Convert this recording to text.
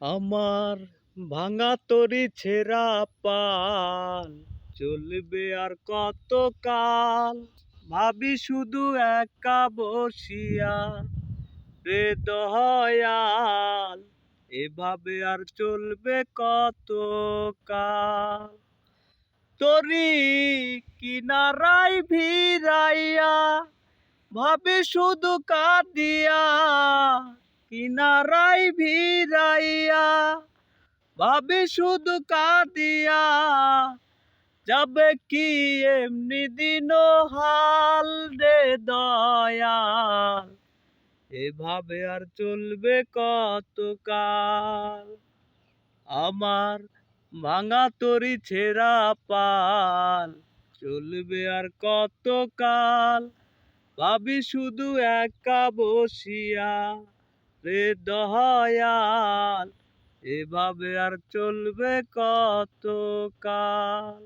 আমার ভাঙা তরি ছেঁড়া পাল, চলবে আর কত কাল ভাবি শুধু একা বসিয়া রে দয়াল এভাবে আর চলবে কত কাল তরি কিনারাই ভিড়াইয়া, ভাবি শুধু কাঁদিয়া কিনারাই ভিড়াইয়া, ভাবি শুধু কাঁদিয়া, যাবে কি এমনি দিন হাল দয়াল? এভাবে আর চলবে কত কাল আমার ভাঙা তরি ছেঁড়া পাল, চলবে আর কত কাল ভাবি শুধু একা বসিয়া রে দয়াল এভাবে আর চলবে কত কাল